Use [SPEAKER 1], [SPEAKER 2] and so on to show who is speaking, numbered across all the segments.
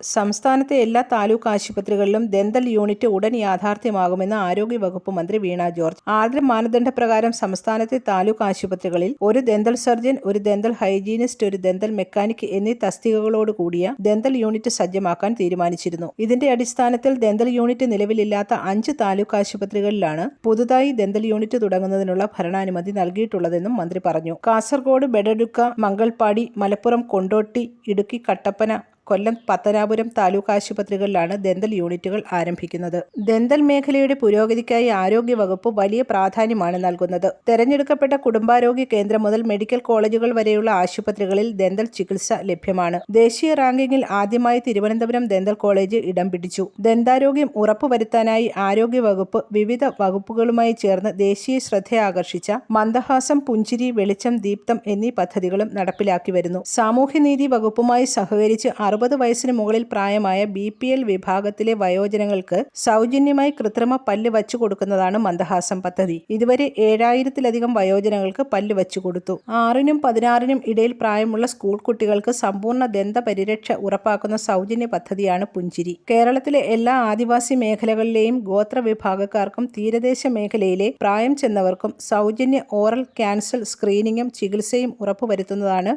[SPEAKER 1] സംസ്ഥാനത്തെ എല്ലാ താലൂക്ക് ആശുപത്രികളിലും ദന്തൽ യൂണിറ്റ് ഉടൻ യാഥാർത്ഥ്യമാകുമെന്ന് ആരോഗ്യവകുപ്പ് മന്ത്രി വീണ ജോർജ്. ആദ്യ മാനദണ്ഡപ്രകാരം സംസ്ഥാനത്തെ താലൂക്ക് ആശുപത്രികളിൽ ഒരു ദന്തൽ സർജൻ ഒരു ദന്തൽ ഹൈജീനിസ്റ്റ് ഒരു ദന്തൽ മെക്കാനിക് എന്നീ തസ്തികകളോട് കൂടിയ ദന്തൽ യൂണിറ്റ് സജ്ജമാക്കാൻ തീരുമാനിച്ചിരുന്നു. ഇതിന്റെ അടിസ്ഥാനത്തിൽ ദന്തൽ യൂണിറ്റ് നിലവിലില്ലാത്ത അഞ്ച് താലൂക്ക് ആശുപത്രികളിലാണ് പുതുതായി ദന്തൽ യൂണിറ്റ് തുടങ്ങുന്നതിനുള്ള ഭരണാനുമതി നൽകിയിട്ടുള്ളതെന്നും മന്ത്രി പറഞ്ഞു. കാസർഗോഡ് ബെഡഡുക്ക മംഗൾപാടി മലപ്പുറം കൊണ്ടോട്ടി ഇടുക്കി കട്ടപ്പന കൊല്ലം പത്തനാപുരം താലൂക്ക് ആശുപത്രികളിലാണ് ദന്തൽ യൂണിറ്റുകൾ ആരംഭിക്കുന്നത്. ദന്തൽ മേഖലയുടെ പുരോഗതിക്കായി ആരോഗ്യ വകുപ്പ് വലിയ പ്രാധാന്യമാണ് നൽകുന്നത്. തെരഞ്ഞെടുക്കപ്പെട്ട കുടുംബാരോഗ്യ കേന്ദ്രം മുതൽ മെഡിക്കൽ കോളേജുകൾ വരെയുള്ള ആശുപത്രികളിൽ ദന്തൽ ചികിത്സ ലഭ്യമാണ്. ദേശീയ റാങ്കിങ്ങിൽ ആദ്യമായി തിരുവനന്തപുരം ദന്തൽ കോളേജ് ഇടം പിടിച്ചു. ദന്താരോഗ്യം ഉറപ്പുവരുത്താനായി ആരോഗ്യ വകുപ്പ് വിവിധ വകുപ്പുകളുമായി ചേർന്ന് ദേശീയ ശ്രദ്ധയാകർഷിച്ച മന്ദഹാസം പുഞ്ചിരി വെളിച്ചം ദീപ്തം എന്നീ പദ്ധതികളും നടപ്പിലാക്കി വരുന്നു. സാമൂഹ്യനീതി വകുപ്പുമായി സഹകരിച്ച് അറുപത് വയസ്സിന് മുകളിൽ പ്രായമായ ബി പി എൽ വിഭാഗത്തിലെ വയോജനങ്ങൾക്ക് സൗജന്യമായി കൃത്രിമ പല്ല് വച്ചു കൊടുക്കുന്നതാണ് മന്ദഹാസം പദ്ധതി. ഇതുവരെ ഏഴായിരത്തിലധികം വയോജനങ്ങൾക്ക് പല്ല് വച്ചു കൊടുത്തു. ആറിനും പതിനാറിനും ഇടയിൽ പ്രായമുള്ള സ്കൂൾ കുട്ടികൾക്ക് സമ്പൂർണ ദന്ത പരിരക്ഷ ഉറപ്പാക്കുന്ന സൗജന്യ പദ്ധതിയാണ് പുഞ്ചിരി. കേരളത്തിലെ എല്ലാ ആദിവാസി മേഖലകളിലെയും ഗോത്ര വിഭാഗക്കാർക്കും തീരദേശ മേഖലയിലെ പ്രായം ചെന്നവർക്കും സൗജന്യ ഓറൽ ക്യാൻസർ സ്ക്രീനിങ്ങും ചികിത്സയും ഉറപ്പുവരുത്തുന്നതാണ്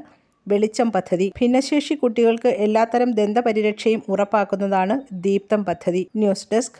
[SPEAKER 1] വെളിച്ചം പദ്ധതി. ഭിന്നശേഷി കുട്ടികൾക്ക് എല്ലാത്തരം ദന്തപരിരക്ഷയും ഉറപ്പാക്കുന്നതാണ് ദീപ്തം പദ്ധതി. News desk